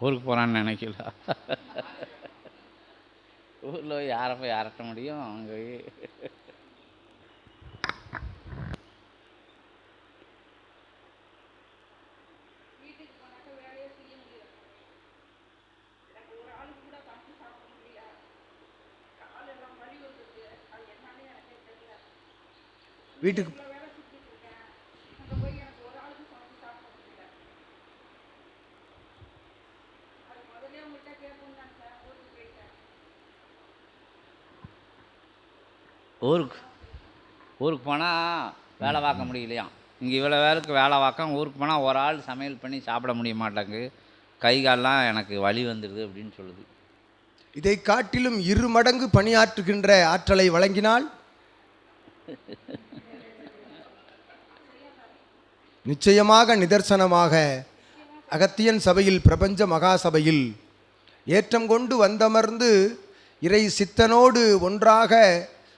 ஊருக்கு போகிறான்னு நினைக்கல. ஊரில் போய் யாரை போய் அரட்ட முடியும்? அங்கே போய் வீட்டுக்கு ஊருக்கு ஊருக்கு போனால் வேலை பார்க்க முடியலையாம் இங்கே இவ்வளோ வேலைக்கு வேலை பார்க்க ஊருக்கு போனால் ஒரு ஆள் சமையல் பண்ணி சாப்பிட முடிய மாட்டாங்க. கை கால்லாம் எனக்கு வலி வந்துடுது அப்படின்னு சொல்லுது. இதை காட்டிலும் இரு மடங்கு பணியாற்றுகின்ற ஆற்றலை வழங்கினால்? நிச்சயமாக நிதர்சனமாக அகத்தியன் சபையில் பிரபஞ்ச மகா சபையில் ஏற்றம் கொண்டு வந்தமர்ந்து இறை சித்தனோடு ஒன்றாக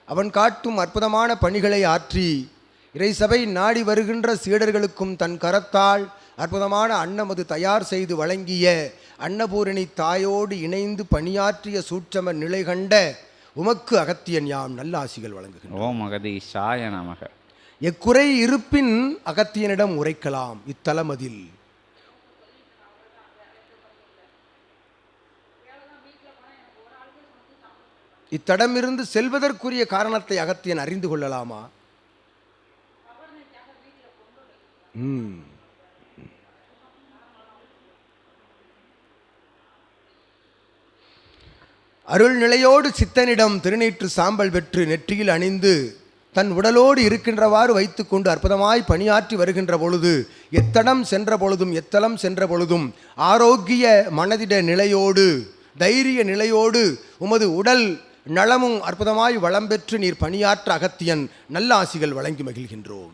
அவன் காட்டும் அற்புதமான பணிகளை ஆற்றி இறை சபை நாடி வருகின்ற சீடர்களுக்கும் தன் கரத்தால் அற்புதமான அன்னமது தயார் செய்து வழங்கிய அன்னபூரணி தாயோடு இணைந்து பணியாற்றிய சூட்சம நிலை கண்ட உமக்கு அகத்தியன் யாம் நல்லாசிகள் வழங்குகின்றோம் ஓம் மகதீஷாய நமக. எக்குறை இருப்பின் அகத்தியனிடம் உரைக்கலாம் இத்தலமதில். இத்தடமிருந்து செல்வதற்குரிய காரணத்தை அகத்தியன் அறிந்து கொள்ளலாமா ம். அருள் நிலையோடு சித்தனிடம் திருநீற்று சாம்பல் பெற்று நெற்றியில் அணிந்து தன் உடலோடு இருக்கின்றவாறு வைத்துக்கொண்டு அற்புதமாய் பணியாற்றி வருகின்ற பொழுது எத்தடம் சென்ற பொழுதும் எத்தலம் சென்ற பொழுதும் ஆரோக்கிய மனதிட நிலையோடு தைரிய நிலையோடு உமது உடல் நலமும் அற்புதமாய் வளம் பெற்று நீர் பணியாற்ற அகத்தியன் நல்ல ஆசிகள் வழங்கி மகிழ்கின்றோம்.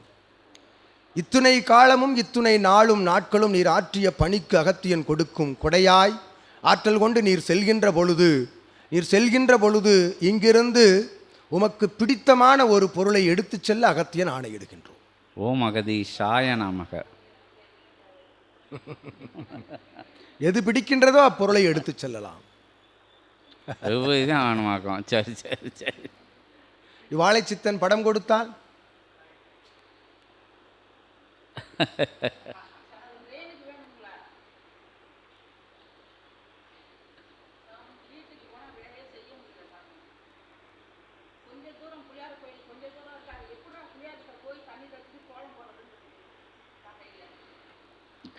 இத்துணை காலமும் இத்துணை நாளும் நாட்களும் நீர் ஆற்றிய பணிக்கு அகத்தியன் கொடுக்கும் கொடையாய் ஆற்றல் கொண்டு நீர் செல்கின்ற பொழுது நீர் செல்கின்ற பொழுது இங்கிருந்து உமக்கு பிடித்தமான ஒரு பொருளை எடுத்துச் செல்ல அகத்தியன் ஆணையிடுகின்றோம். ஓம் மகதீஷாய நமக. எது பிடிக்கின்றதோ அப்பொருளை எடுத்துச் செல்லலாம். விபூதி தான் சரி சரி சரி. வாழைச்சித்தன் படம் கொடுத்தால்?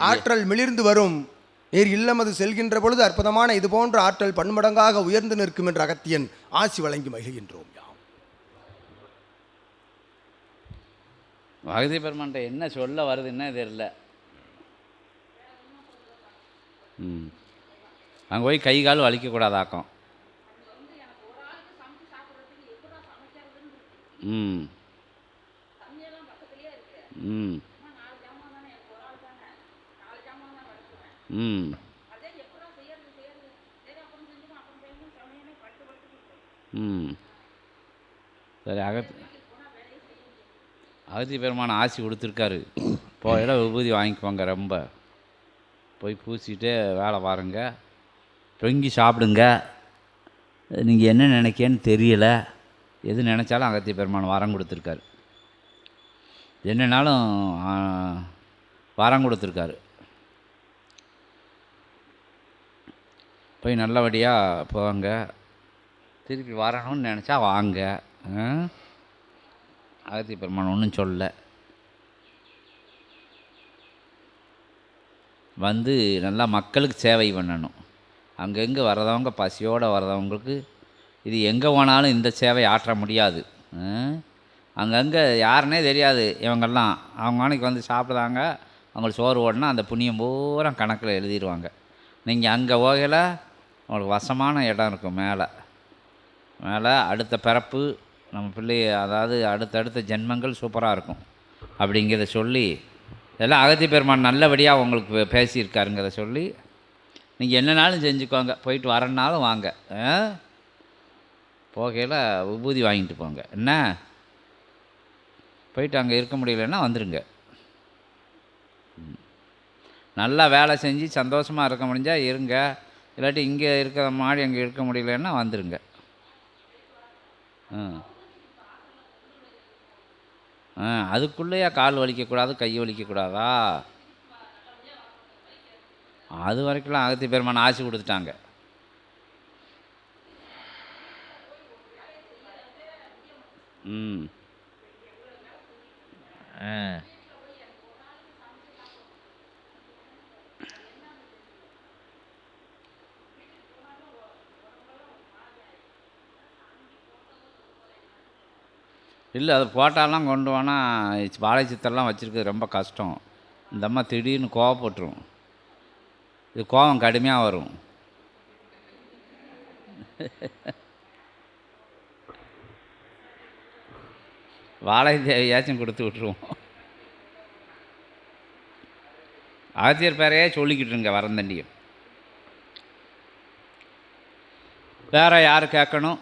ஆற்றல் மிளிர்ந்து வரும். நீர் இல்லமது செல்கின்ற பொழுது அற்புதமான இது போன்ற ஆற்றல் பன்மடங்காக உயர்ந்து நிற்கும் என்ற அகத்தியன் ஆசி வழங்கி மகிழ்கின்றோம் யாம். மகதி பெருமான்ட்ட என்ன சொல்ல வருதுன்னே தெரியல. ம். அங்கே போய் கை கால் வலிக்கக்கூடாதாக்கம். ம். ம். ம். ம். சரி அகத் அகத்தி பெருமான ஆசி கொடுத்துருக்காரு. போயிட விபூதி வாங்கிக்குவாங்க ரொம்ப. போய் பூசிட்டு வேலை பாருங்க. தொங்கி சாப்பிடுங்க. நீங்கள் என்ன நினைக்கேன்னு தெரியல. எது நினச்சாலும் அகத்திய பெருமான் வரம் கொடுத்துருக்காரு. என்னன்னாலும் வரம் கொடுத்துருக்காரு. போய் நல்லபடியாக போவாங்க திருப்பி வரணும்னு நினச்சா வாங்க. அகத்தி பெருமான் ஒன்றும் சொல்ல. வந்து நல்லா மக்களுக்கு சேவை பண்ணணும். அங்கங்கே வர்றதவங்க பசியோடு வர்றதவங்களுக்கு இது எங்கே போனாலும் இந்த சேவை ஆற்ற முடியாது. அங்கங்கே யாருனே தெரியாது இவங்கெல்லாம். அவங்க அன்னைக்கு வந்து சாப்பிடுதாங்க அவங்களுக்கு சோறு ஓடனா அந்த புண்ணியம் பூரா கணக்கில் எழுதிடுவாங்க நீங்கள் அங்கே போகலை உங்களுக்கு வசமான இடம் இருக்கும் மேலே. மேலே அடுத்த பிறப்பு நம்ம பிள்ளை அதாவது அடுத்தடுத்த ஜென்மங்கள் சூப்பராக இருக்கும். அப்படிங்கிறத சொல்லி இதெல்லாம் அகத்தி பெருமான் நல்லபடியாக உங்களுக்கு பேசியிருக்காருங்கிறத சொல்லி நீங்கள் என்னனாலும் செஞ்சுக்கோங்க. போயிட்டு வரனாலும் வாங்க. ஆ? போகையில் விபூதி வாங்கிட்டு போங்க. என்ன? போயிட்டு அங்கே இருக்க முடியலன்னா வந்துடுங்க நல்லா வேலை செஞ்சு சந்தோஷமாக இருக்க முடிஞ்சால் இருங்க. இல்லாட்டி இங்கே இருக்கிற மாதிரி அங்கே இருக்க முடியலன்னா வந்துடுங்க ம் ஆ அதுக்குள்ளேயே கால் வலிக்கக்கூடாது கை வலிக்கக்கூடாதா? அது வரைக்கும்லாம் அகத்தி பெருமான் ஆசி கொடுத்துட்டாங்க. ம். ஆ. இல்லை அது போட்டாலாம் கொண்டு போனால் வாழை சித்தெல்லாம் வச்சுருக்கிறது ரொம்ப கஷ்டம். இந்த அம்மா திடீர்னு கோவப்பட்டுரும். இது கோவம் கடுமையாக வரும். வாழை தேவையாச்சும் கொடுத்து விட்ருவோம் ஆசிரியர் பேரையே சொல்லிக்கிட்டுருங்க வரந்தண்டியும் வேறு யார் கேட்கணும்?